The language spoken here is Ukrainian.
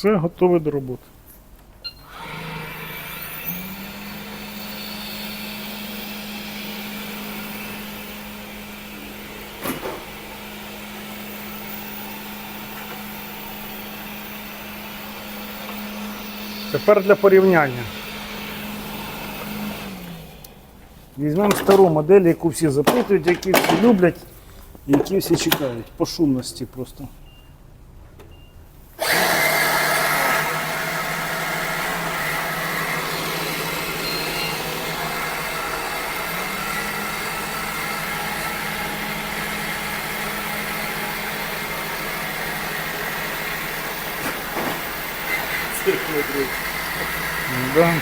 Все готове до роботи. Тепер для порівняння. Візьмемо стару модель, яку всі запитують, які всі люблять, і які всі чекають. По шумності просто. Цирк не. Да.